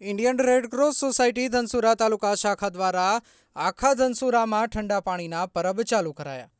Indian red cross society Dhansura taluka શાખા દ્વારા આખા ધનસુરામાં ઠંડા પાણીના પરબ ચાલુ કરાયા.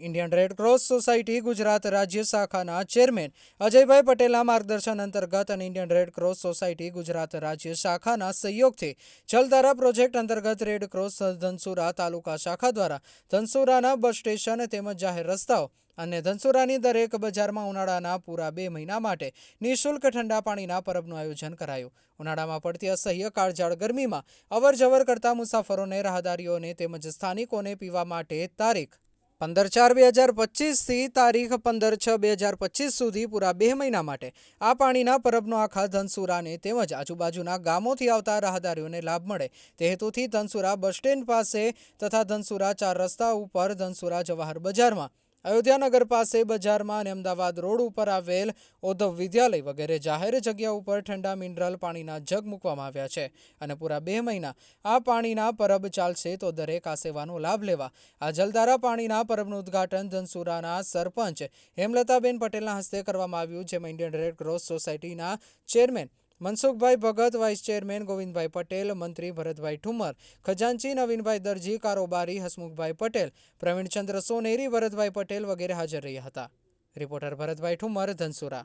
Indian red cross society Gujarat રાજ્ય શાખાના ચેરમેન અજયભાઈ પટેલના માર્ગદર્શન અંતર્ગત અને Indian red cross society Gujarat રાજ્ય શાખાના સહયોગથી જલધારા પ્રોજેક્ટ અંતર્ગત રેડ ક્રોસ ધનસુરા તાલુકા શાખા દ્વારા ધનસુરાના બસ સ્ટેશન તેમજ જાહેર રસ્તાઓ અને ધનસુરાની દરેક બજારમાં ઉનાળાના પૂરા બે મહિના માટે નિઃશુલ્ક ઠંડા પાણીના પરબનું આયોજન કરાયું. ઉનાળામાં પડતી અસહ્ય કાળઝાળ ગરમીમાં અવર જવર કરતા મુસાફરોને રાહદારીઓને તેમજ સ્થાનિકોને પીવા માટે તારીખ પંદર ચાર બે હજાર પચીસથી તારીખ પંદર છ બે હજાર પચીસ સુધી પૂરા બે મહિના માટે આ પાણીના પરબનો આખા ધનસુરાને તેમજ આજુબાજુના ગામોથી આવતા રાહદારીઓને લાભ મળે. તે હેતુથી ધનસુરા બસ સ્ટેન્ડ પાસે તથા ધનસુરા ચાર રસ્તા ઉપર ધનસુરા જવાહર બજારમાં અયોધ્યાનગર પાસે બજારમાં અને અમદાવાદ રોડ ઉપર આવેલ ઓધવ વિદ્યાલય વગેરે જાહેર જગ્યા ઉપર ઠંડા મિનરલ પાણીના જગ મૂકવામાં આવ્યા છે અને પૂરા બે મહિના આ પાણીના પરબ ચાલશે તો દરેક આ સેવાનો લાભ લેવા. આ જલધારા પાણીના પરબનું ઉદ્ઘાટન ધનસુરાના સરપંચ હેમલતાબેન પટેલના હસ્તે કરવામાં આવ્યું, જેમાં ઇન્ડિયન રેડ ક્રોસ સોસાયટીના chairman Mansukhbhai Bhagat vice chairman Govindbhai Patel, મંત્રી ભરતભાઈ ઠુમર, ખજાનચી નવીનભાઈ દરજી, કારોબારી હસમુખભાઈ પટેલ, પ્રવીણચંદ્ર સોનેરી, ભરતભાઈ પટેલ વગેરે હાજર રહ્યા હતા. રિપોર્ટર ભરતભાઈ ઠુમર, ધનસુરા.